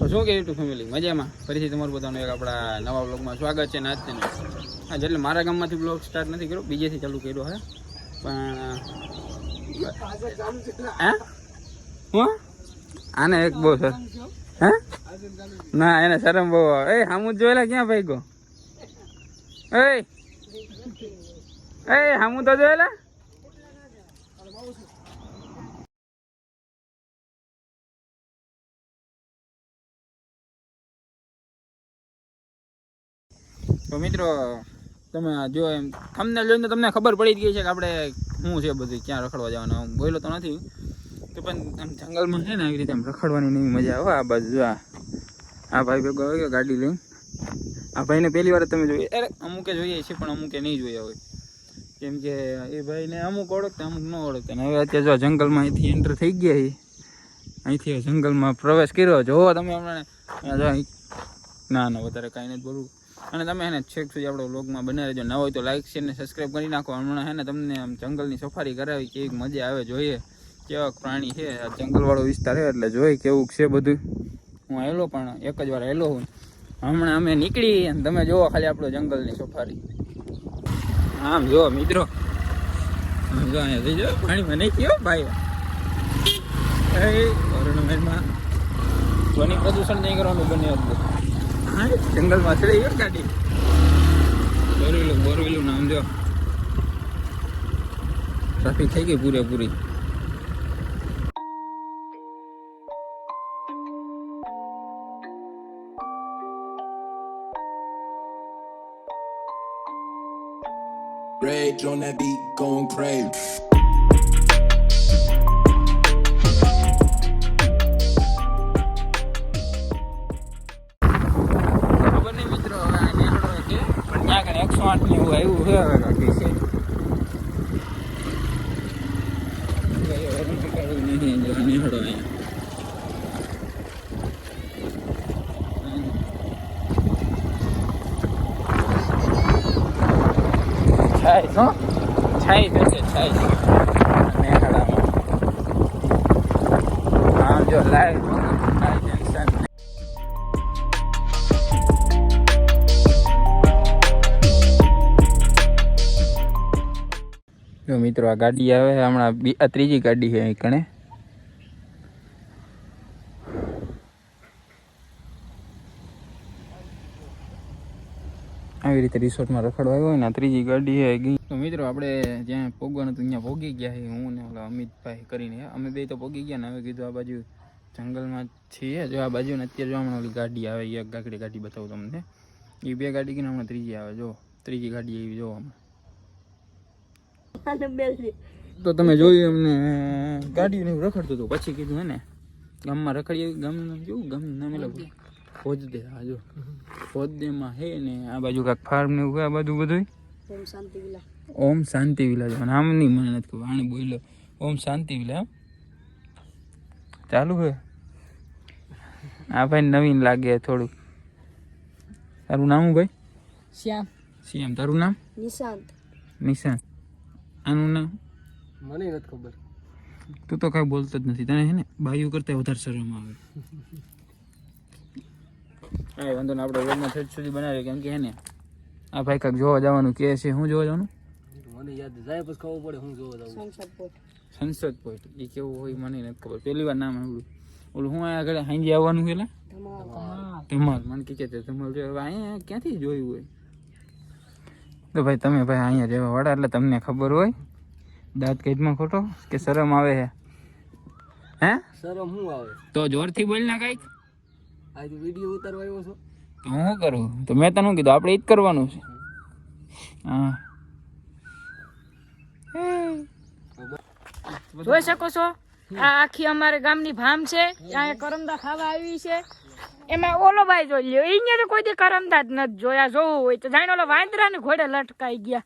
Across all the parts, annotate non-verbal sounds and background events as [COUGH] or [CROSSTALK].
તો શું કે યુટ્યુબ ફેમિલી મજામાં? ફરીથી તમારું બધાનું એક આપણા નવા બ્લોગમાં સ્વાગત છે ને આજથી હા એટલે મારા ગામમાંથી બ્લોગ સ્ટાર્ટ નથી કર્યો, બીજેથી ચાલુ કર્યો હે. પણ, હે? હું? આને એક બહુ સર હે? ના, એને શરમ બહુ આવે. એ હામુ જોયેલા ક્યાં ભાઈ ગો એ એ હામું તો જોયેલા? તો મિત્રો, તમે જો એમ, તમને જોઈને તમને ખબર પડી જ ગઈ છે કે આપણે શું છે બધું, ક્યાં રખડવા જવાનું હું બોલો તો નથી. તો પણ આમ જંગલમાં છે ને આવી રીતે આમ રખડવાની નવી મજા આવે. આ બાજુ આ આ ભાઈ ભેગો આવી ગયો ગાડી લઈને. આ ભાઈને પહેલી વાર તમે જોઈએ અરે, અમુકે જોઈએ છે, પણ અમુકે નહીં જોયા હોય. કેમ કે એ ભાઈને અમુક ઓળખતા, અમુક ન ઓળખતા. અને હવે અત્યારે જો જંગલમાં અહીંથી એન્ટર થઈ ગયા છે. અહીંથી જંગલમાં પ્રવેશ કર્યો. જોવો તમે હમણાં ના ના, વધારે કાંઈ નથી બોલવું. અને તમે એને છેક સુધી આપણો વ્લોગમાં બને રહેજો. ન હોય તો લાઈક શેર ને સબસ્ક્રાઈબ કરી નાખો. હમણાં હે ને તમને આમ જંગલની સફારી કરાવી કેવી મજા આવે જોઈએ. કેવા પ્રાણી છે, આ જંગલવાળો વિસ્તાર છે, એટલે જોઈ કેવું છે બધું. હું આવેલો પણ એક જ વાર આવેલો હું. હમણાં અમે નીકળી અને તમે જુઓ ખાલી આપણો જંગલની સફારી. આમ જુઓ મિત્રો. આમ નહીં કયો ભાઈ. અરુણ વરુણમાં ધ્વનિ પ્રદૂષણ નહીં કરવાનું બને હતું જંગલમાં ચડી ગયો ગાડી બોરવેલું બોરવેલું નામ જો ટ્રાફિક થઈ ગઈ પૂરેપૂરી Rage on that beat, going crazy. એવું આવ્યું છે હવે કાંઈ છે નહીં જો આ નેહડો અહીંયા છાય છો છાય થશે છાય નેહડામાં આમ જો લાઈવ મિત્રો, આ ગાડી આવે હમણાં આ ત્રીજી ગાડી છે અહીં કણે. આવી રીતે રિસોર્ટમાં રખડવા આવ્યો ને ત્રીજી ગાડી ગઈ તો મિત્રો, આપણે જ્યાં પોગવાનું હતું, ત્યાં ભોગી ગયા છે હું ને ઓલા અમિતભાઈ કરીને. અમે બે તો ભોગી ગયા ને, હવે કીધું આ બાજુ જંગલમાં છીએ. જો આ બાજુ ને અત્યારે જો હમણાં ઓલી ગાડી આવે, એક ગાડી ગાડી બતાવું તમને. એ બે ગાડી કીને હમણાં ત્રીજી આવે, જો. ત્રીજી ગાડી એવી, જો હમણાં. તો તમે જોયું અમને ગાડીઓ ને રખડતું હતું. પછી કીધું હે ને ગામમાં રખડીએ ગામનું નામ કેવું? ગામનું નામ એટલે ફોજદે. આ જો. ફોજદેમાં હે ને આ બાજુ કાંઈક ફાર્મ ને એવું આ બધું બધું ઓમ શાંતિ વિલા. જો. નામ નહીં મને નથી ખબર આને બોલ્યો. ઓમ શાંતિ વિલા ચાલુ હે. આ ભાઈ નવીન લાગે થોડુંક. તારું નામ ભાઈ? શ્યામ. શ્યામ. તારું નામ? નિશાંત. નિશાંત. આનું નામ? મને નથી ખબર. તું તો કાંઈ બોલતો જ નથી. તને હે ને બાયુ કરતા વધારે શરમ આવે. હા વાંધો ને આપણે રોડમાં ઠેઠ સુધી બનાવીએ. કેમ કે હે ને આ ભાઈ કાંઈક જોવા જવાનું કે છે. શું જોવા જવાનું? મને યાદ જાય પછી ખબર પડે હું જોવા જાઉં સંસદ પોઈન્ટ એ કેવું હોય મને નથી ખબર. પહેલી વાર નામ સાંભળ્યું. ઓલું હું અહીંયા આગળ હાંજી આવવાનું પેલા ધમાલ. મને કે ધમાલ જો હવે અહીંયા ક્યાંથી જોયું હોય? તો ભાઈ તમે ભાઈ અહીંયા રહેવા વાળા એટલે તમને ખબર હોય. દાંત કઈટમાં ખોટો કે શરમ આવે છે હે? શરમ શું આવે? તો જોરથી બોલ ના કાંઈક. આજે વીડિયો ઉતારવા આવ્યો છો. તો હું શું કરું? તો મેં તને કીધું આપણે એ જ કરવાનું છે. હા. જોઈ શકો છો આ આખી અમારે ગામની ભામ છે અહીંયા કરમદા ખાવા આવી છે. એમાં ઓલો ભાઈ જોઈ લ્યો અહીંયા તો કોઈ દી કરમતા જ નથી જોયા જોવું હોય તો જાણે ઓલો વાંદરા ને ઘોડે લટકાઈ ગયા.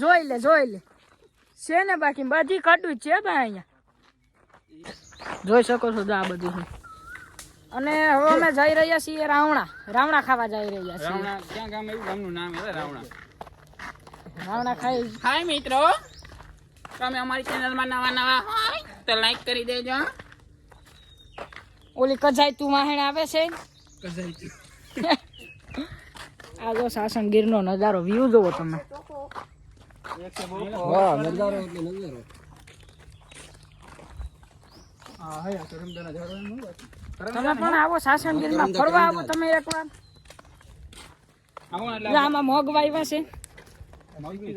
જોઈ લે જોઈ લે. છે ને બાકી બધી કડું છે ભાઈ અહીંયા. જોઈ શકો છો આ બધું છે. અને હવે અમે જઈ રહ્યા છીએ રાવણા. રાવણા ખાવા જઈ રહ્યા છીએ. રાવણા ક્યાં ગામ એવું ગામનું નામ છે રાવણા. રાવણા ખાઈ. હાય મિત્રો. તમે અમારી ચેનલમાં નવા નવા હોય તો લાઈક કરી દેજો. ઓલી કજાઈ તું વાહેણ આવે છે? [LAUGHS] આ જો સાસણગીરનો નજારો વ્યૂ જોવો તમે. વાહ નજારો એટલે નજારો. હા હે કરમદાના ઝાડો એમ ન હોય. તમે પણ આવો સાસણગીરમાં ફરવા આવો તમે એકવાર. આમાં મગ વાવ્યા છે. મગી.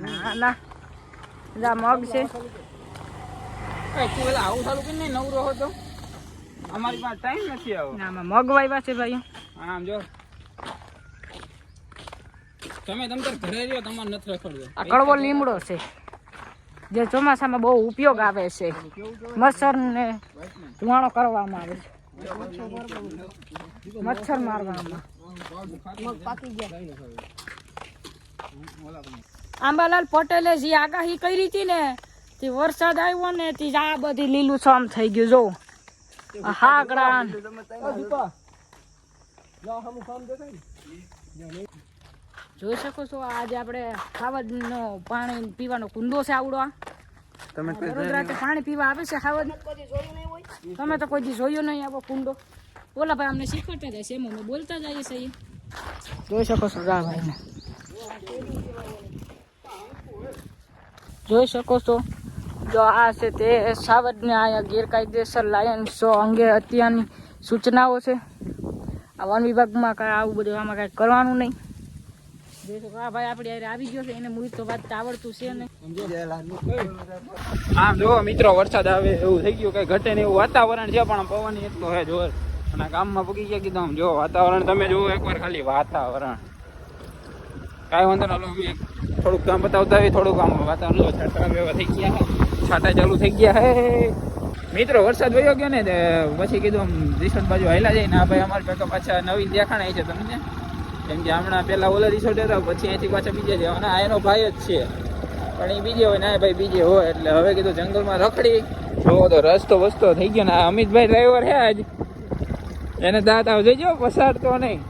ના ના છે. તું પેલા આવું ચાલુ કરીને નવરો હતો અમારી પાસે ટાઈમ નથી આવો. ને આમાં મગ વાવ્યા છે ભાઈ. આમ જો. તમે તમ તાર ઘરે રહ્યો તમારે નથી રખડવો. આ કડવો લીમડો છે. જે ચોમાસામાં બહુ ઉપયોગ આવે છે. મચ્છર ને ધુવાણો કરવામાં આવે છે. મચ્છર મારવામાં. આંબાલાલ પટેલે જે આગાહી કરી હતી ને તે વરસાદ આવ્યો ને તે આ બધી લીલું છમ થઈ ગયું જો. હાકડા. ને ને જોઈ શકો છો આજે આપણે ખાવડનો પાણી પીવાનો કુંડો છે આવડો તમે પાણી પીવા આવે છે ખાવડ તમે તો કોઈ જોયો નહીં આવો કુંડો. બોલા ભાઈ અમને શીખવાડતા જાય છે એમ અમે બોલતા જઈએ છીએ. જોઈ શકો છો રા ભાઈને. જોઈ શકો છો. જો આ છે તે સાવજને અહીંયા ગેરકાયદેસર લાયન શો અંગે અત્યારની સૂચનાઓ છે. આ વન વિભાગમાં કાંઈ આવું બધું આમાં કાંઈ કરવાનું નહીં. આ ભાઈ આપણે હારે આવી ગયો છે, એને મૂળ તો વાત આવડતું છે નહીં આમ જો મિત્રો, વરસાદ આવે એવું થઈ ગયું, કઈ ઘટે ને એવું વાતાવરણ છે, પણ પવન એટલો હે જોર. અને ગામમાં પગી ગયા કીધું આમ, જો વાતાવરણ, તમે જુઓ એકવાર ખાલી વાતાવરણ. કાંઈ વાંધો ના થોડુંક કામ બતાવતા હોય થોડુંક આમ વાતાવરણ એવા થઈ ગયા. છાંટા ચાલુ થઈ ગયા. હે મિત્રો, વરસાદ વયો ગયો ને, તે પછી કીધું આમ રિસોર્ટ બાજુ હાલ્યા જાય ને, આ ભાઈ અમારે ભેગા પાછા નવી દેખાણા છે, તમને? કેમ કે હમણાં પેલા ઓલા રિસોર્ટ હતા, પછી અહીંથી પાછા બીજે જવાના આ એનો ભાઈ જ છે. પણ એ બીજે હોય ના ભાઈ બીજે હોય, એટલે હવે કીધું જંગલમાં રખડી. જોવો તો રસ્તો વસ્તો થઈ ગયો ને, આ અમિતભાઈ ડ્રાઈવર હે આજ. એને દાંત આવ જઈજો પસાડતો નહીં.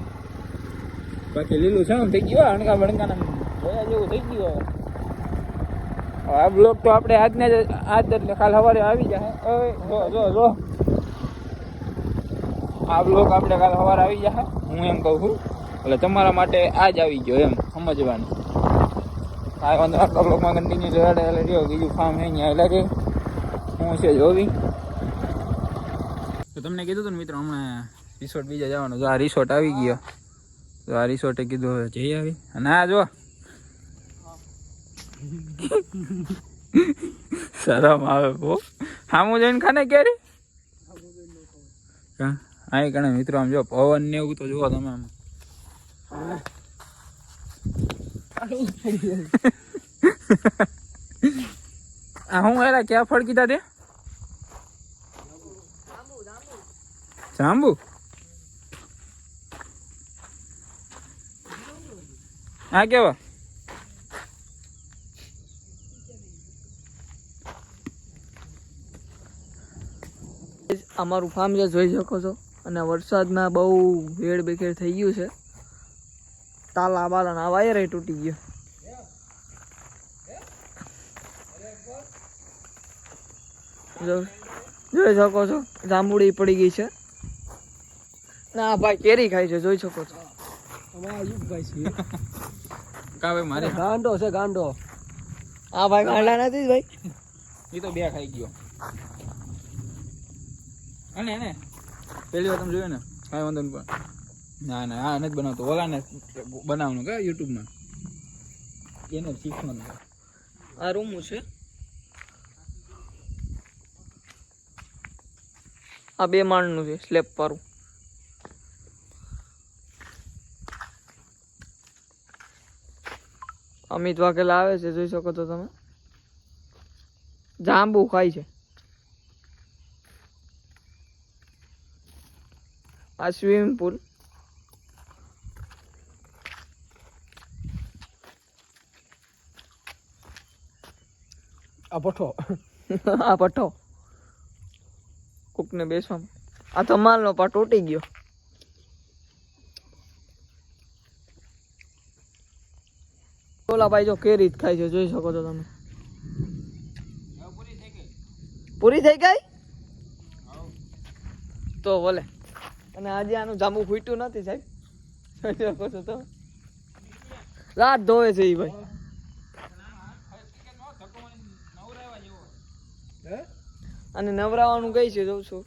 બાકી લીલું છે થઈ ગયું અણકા ભણકાના જોયા જેવું થઈ ગયું. હવે આ બ્લોક તો આપણે આજને જ આજ એટલે કાલ સવારે આવી જાય ઓય જો જો જો. આ બ્લોક આપણે કાલ સવારે આવી જાય હું. એમ કહું છું. એટલે તમારા માટે આજ આવી ગયો એમ, સમજવાનું. આ વાંધો આટલા બ્લોકમાં કન્ટિન્યુ જોડાડે એટલે રહ્યો બીજું કામ હે અહીંયા એટલે હું છે જોવી. તો તમને કીધું હતું ને મિત્રો, હમણાં રિસોર્ટ બીજા જવાનું. જો આ રિસોર્ટ આવી ગયો. તો આ રિસોર્ટે કીધું જઈ આવી. અને આ જો શરમ આવે બહુ. સામું જઈને ખાને ક્યારે અહીં કણે મિત્રો આમ જો પવન ને એવું તો જુઓ તમે આમ. હું એલા ક્યાં ફળ કીધા તે? જાંબુ? આ કેવા? અમારું ફાર્મ જે જોઈ શકો છો. અને વરસાદમાં બહુ ભેળ બેખેર થઈ ગયું છે. તાલા બાલા આ વાયર તૂટી ગયો. જોઈ શકો છો જાંબુડી પડી ગઈ છે. ના ભાઈ કેરી ખાય છે જોઈ શકો છો. અમારા છે મારે? ગાંડો છે ગાંડો. આ ભાઈ ગાંડા નથી ભાઈ. એ તો બે ખાઈ ગયો. અને એને. પહેલી વાર તમે જોયું ને? કાંઈ વાંધો નહીં પણ. ના ના, આ નથી બનાવતો. ઓલાને બનાવવાનું કે યુટ્યુબમાં? એને શીખવાનું. આ રૂમું છે. આ બે માળનું છે સ્લેબ વાળું. અમિત વાઘેલા આવે છે, જોઈ શકો છો તમે. જાંબુ ખાય છે. આ સ્વિમિંગ પુલ આ પઠો. [LAUGHS] આ પઠો. કોકને બેસવા આ ધમાલનો પાટ તૂટી ગયો. ઓલા ભાઈ જો કેરી રીત ખાય છે જોઈ શકો છો તમે. પૂરી થઈ ગઈ? તો તો બોલે અને આજે આનું જામું ફૂટ્યું નથી સાહેબ. શકો છો રાત ધોવે છે એ ભાઈ. અને નવરાવાનું કઈ છે જોઉં છું.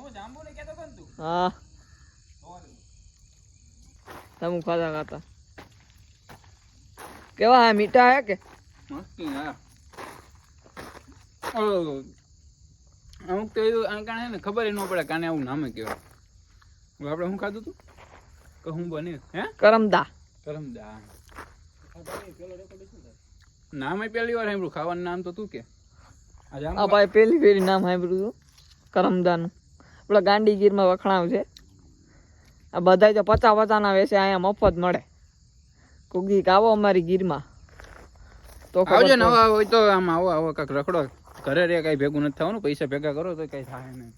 હું તમે ખાતા ખાતા કેવા મીઠા હે કે? મસ્તી હા. અમુક તો એવું આ કારણે ને ખબર ન પડે કાને આવું નામે કહેવાય. આપણે શું ખાધું તું? કે હું બને હે? કરમદા. કરમદા. નામ પહેલી વાર સાંભળ્યું. ખાવાનું નામ તો તું કે. આ ભાઈ પેલી પહેલી નામ સાંભળ્યું હતું કરમદાનું. પેલા ગાંડીગીરમાં વખણાવ છે. આ બધા તો પચા પચાના વેસે અહીંયા મફત મળે. કોકી આવો અમારી ગીરમાં. તો આવજો ને પડે. હોય તો આમ આવો આવો કાંક રખડો. ઘરે રે કઈ ભેગું નથી થવાનું, પૈસા ભેગા કરો તો કઈ થાય નહીં.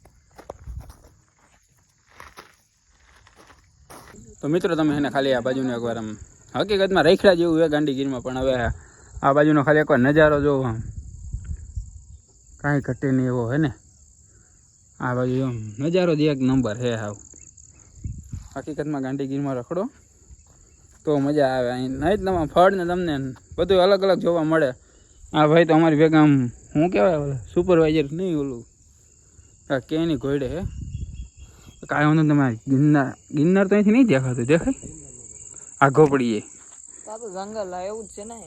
તો મિત્રો તમે એને ખાલી આ બાજુને એકવાર આમ હકીકતમાં રેખડા જેવું હોય ગાંધીગીરમાં, પણ હવે આ બાજુનો ખાલી એકવાર નજારો જોવો આમ. કાંઈ ઘટે નહીં એવો, હે ને? આ બાજુ આમ નજારો જ એક નંબર હે હાવ. હકીકતમાં ગાંધીગીરમાં રખડો તો મજા આવે. અહીં નહીં જ ફળ ને તમને બધું અલગ અલગ જોવા મળે. આ ભાઈ તો અમારી ભેગા આમ શું કહેવાય ઓલા સુપરવાઇઝર નહીં ઓલું. આ કેની ઘોડે હે? કાંઈ વાંધો નહીં તમારે ગિરનાર ગિરનાર તો અહીંથી નહીં દેખાતું દેખાય? આ ઘોપડીએ. જંગલ એવું જ છે ને?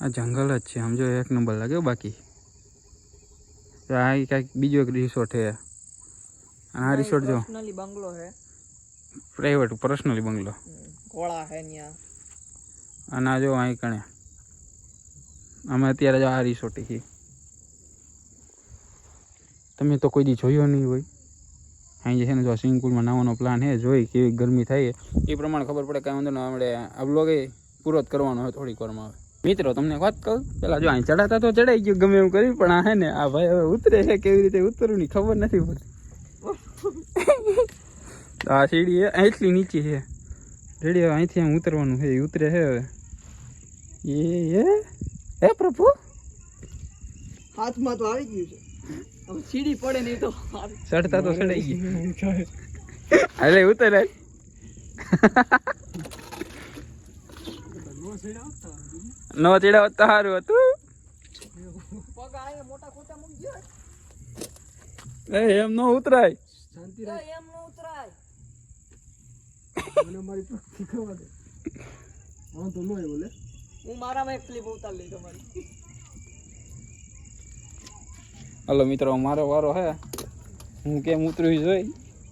આ જંગલ જ છે સમજો એક નંબર લાગે બાકી. આ કાંઈક બીજો એક રિસોર્ટ છે આ રિસોર્ટ જો. બંગલો છે પ્રાઇવેટ પર્સનલી બંગલો. કોળા છે ત્યાં અને આ જો અહીં કણે. અમે અત્યારે જો આ રિસોર્ટ છીએ. તમે તો કોઈ દી જોયો નહીં હોય. અહીં જે છે ને, જો સ્વિમિંગ પુલમાં નાવાનો પ્લાન છે, જોઈ કેવી ગરમી થાય એ પ્રમાણે ખબર પડે કાંઈ વાંધો ના આપણે આ બ્લોગ પૂરો જ કરવાનો હોય થોડીક વારમાં આવે મિત્રો, તમને વાત કહું? પેલા જો અહીં ચડાતા તો ચડાઈ ગયું ગમે એમ કરી પણ આ હે ને, આ ભાઈ હવે ઉતરે છે, કેવી રીતે ઉતરવું ની ખબર નથી પડતી. આ સીડી એટલી નીચી છે. રેડી, હવે અહીંથી આમ ઉતરવાનું છે, એ ઉતરે છે હવે. એ એ પ્રભુ? હાથમાં તો આવી ગયું છે. હવે સીડી પડે નહીં તો ચડતા તો ચડાઈ ગઈ. અરે ઉતર હાલ. નો ચડાવ તો સારું હતું. પગ આયા મોટા ખોટા મૂકી ગયો એ એમ નો ઉતરાય. શાંતિ રાખ એમ નો ઉતરાય મને મારી પ્રગતિ કરવા દે વાંધો ન આવ્યો લે હું મારામાં એક ક્લિપ ઉતાર લઈ તમારી. હલો મિત્રો મારો વારો હે. હું કેમ ઉતરવી જોઈ?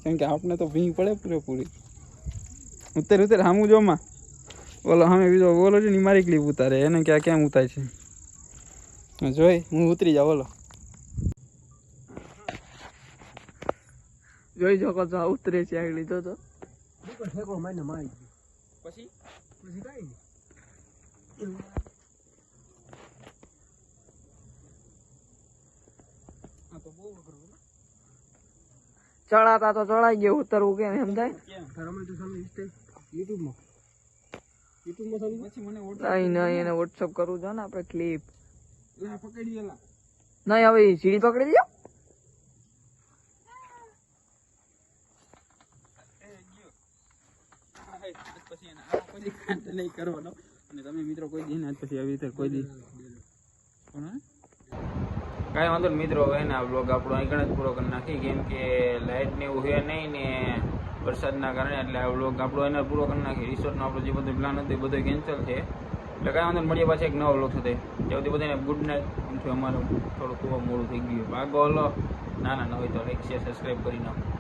કેમ કે આપણે તો ભીંગ પડે પૂરેપૂરી. ઉતર ઉતર હામું જોમાં ઓલો સામે બીજો બોલો છે ને મારી ક્લિપ ઉતારે. એને ક્યાં કેમ ઉતારે છે? જોઈ હું ઉતરી જાઉં ઓલો. જોઈ શકો છો ઉતરે છે આગળ લીધો તો પછી? પછી કાંઈ નહીં આ તો બહુ અઘરું હે. ચડાતા તો ચડાઈ ગયો ઉતરવું કેમ એમ થાય? નહીં એને વોટ્સઅપ કરવું ને આપણે ક્લિપ પકડી એલા. નહીં હવે સીડી પકડી દો પછી એને આ પછી કાંત નહીં કરવાનો. અને તમે મિત્રો કોઈ દી ને પછી આવી રીતે કોઈ દી. કોણ હે? કાંઈ વાંધો મિત્રો, હવે ને આ બ્લોગ આપણો અહીં જ પૂરો કરી નાખી કેમ કે લાઇટ ને એવું છે નહીં ને વરસાદના કારણે, એટલે આ બ્લોગ આપણો એને પૂરો કરી નાખી રિસોર્ટનો આપણો જે બધો પ્લાન હતો એ બધો કેન્સલ છે. એટલે કાંઈ વાંધો મળીએ પાછા એક નવો બ્લોગ સાથે. ત્યાં સુધી બધાને ગુડ નાઇટ એમ થયું અમારું થોડુંક મોડું થઈ ગયું. ભાગો હલો. ના ના, ન હોય તો લાઈક શેર સબસ્ક્રાઈબ કરી નાખો.